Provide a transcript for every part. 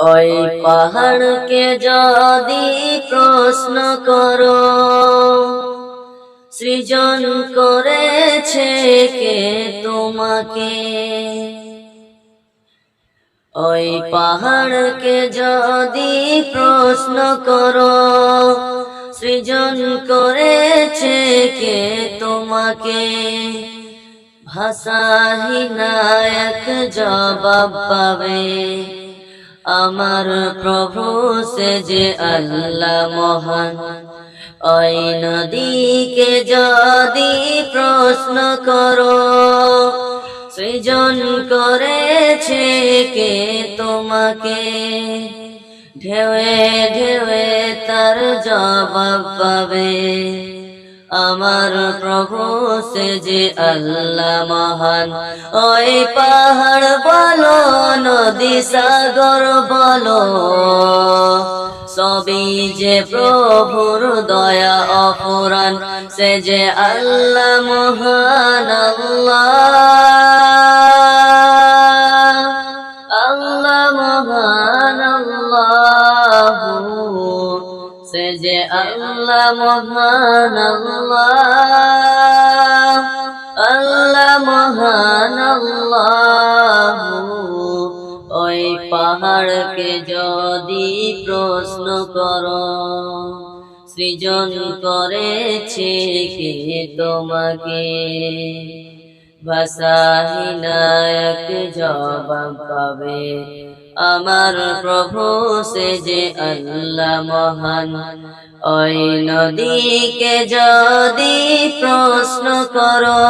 ওই পাহাড়কে যদি প্রশ্ন করো সৃজন করেছে কে তোমাকে? ওই পাহাড়কে যদি প্রশ্ন করো সৃজন করেছে কে তোমাকে? ভাষাহীনা এক জবাব পাবে। আমার প্রভু সে যে আল্লাহ মহান। ওই নদীকে যদি প্রশ্ন করো, সৃজন করেছে কে তোমাকে? ঢেউয়ে ঢেউয়ে তার জবাব পাবে। আমার প্রভু সে যে আল্লাহ মহান। ওই পাহাড় সাগর বলো, সবই যে প্রভুর দয়া অপুরাণ, সে যে আল্লাহ মহান আল্লাহ। মহান সে যে আল্লাহ মহান আল্লাহ। আল্লাহ মহান আল্লাহ। পাহাড়কে যদি প্রশ্ন কর, সৃজন করেছে কে তোমাকে? ভাষাহীনা এক জবাব পাবে, আমার প্রভু সে যে আল্লাহ মহান। ওই নদীকে যদি প্রশ্ন করো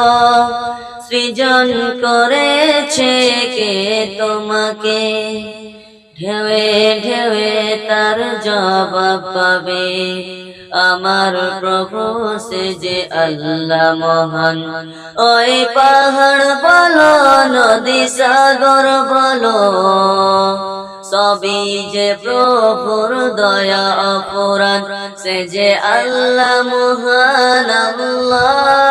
সৃজন করেছে কে তোমাকে? ঢেউয়ে ঢেউয়ে তার জবাব পাবে। আমার প্রভু, সে যে আল্লাহ মহান। ওই পাহাড় বলো, নদী সাগর বলো, সবই যে প্রভুর দয়া অপুরাণ সে যে আল্লাহ মহান আল্লাহ।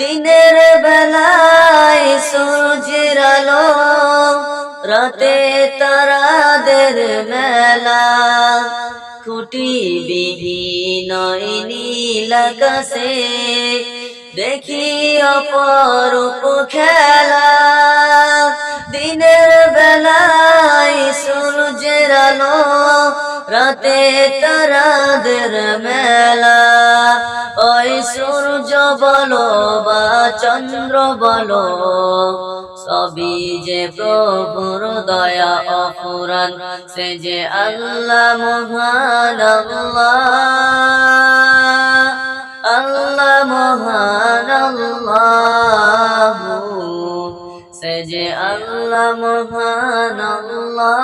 দিনের বেলায় সূর্যের আলো রাতে তারাদের মেলা। খুঁটি বিহীন নীল আকাশে দেখি অপরূপ খেলা। রাতে তারাদের মেলা। ওই সূর্য বলো বা চন্দ্র বলো, সবই যে প্রভুর দয়া অপুরাণ, সে যে আল্লাহ মহান আল্লাহ। মহান সে যে আল্লাহ মহান আল্লাহ।